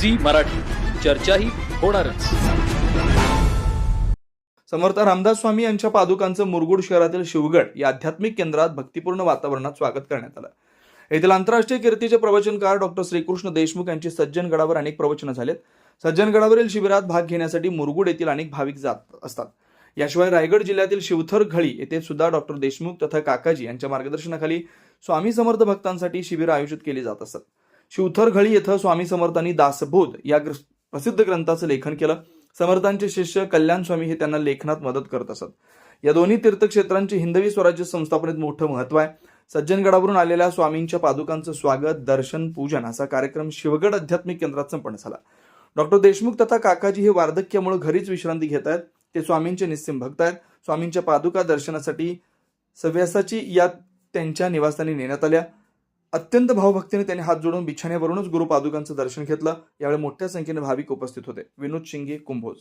Zee Marathi. चर्चाही होणारच. समर्थ रामदास स्वामी यांच्या पादुकांचं मुरगुड शहरातील शिवगड या आध्यात्मिक केंद्रात भक्तिपूर्ण वातावरणात स्वागत करण्यात आलं. येथील आंतरराष्ट्रीय कीर्तीचे प्रवचनकार डॉक्टर श्रीकृष्ण देशमुख यांची सज्जनगडावर अनेक प्रवचनं झालेत. सज्जनगडावरील शिबिरात भाग घेण्यासाठी मुरगुड येथील अनेक भाविक जात असतात. याशिवाय रायगड जिल्ह्यातील शिवथर घळी येथे सुद्धा डॉक्टर देशमुख तथा काकाजी यांच्या मार्गदर्शनाखाली स्वामी समर्थ भक्तांसाठी शिबिरं आयोजित केली जात असतात शिवथरघळी येथं स्वामी समर्थांनी दासबोध या प्रसिद्ध ग्रंथाचं लेखन केलं. समर्थांचे शिष्य कल्याण स्वामी हे त्यांना लेखनात मदत करत असत. या दोन्ही तीर्थक्षेत्रांचे हिंदवी स्वराज्य संस्थापनेत मोठं महत्त्व आहे. सज्जनगडावरून आलेल्या स्वामींच्या पादुकांचं स्वागत दर्शन पूजन असा कार्यक्रम शिवगड आध्यात्मिक केंद्रात संपन्न झाला. डॉक्टर देशमुख तथा काकाजी हे वार्धक्यामुळे घरीच विश्रांती घेत आहेत. ते स्वामींचे निस्सिम भक्त आहेत. स्वामींच्या पादुका दर्शनासाठी सव्यासाची या त्यांच्या निवासस्थानी नेण्यात आल्या. अत्यंत भावभक्तीने त्यांनी हात जोडून बिछाण्यावरूनच गुरु पादुकांचं दर्शन घेतलं. यावेळी मोठ्या संख्येने भाविक उपस्थित होते. विनोद शिंगे कुंभोज.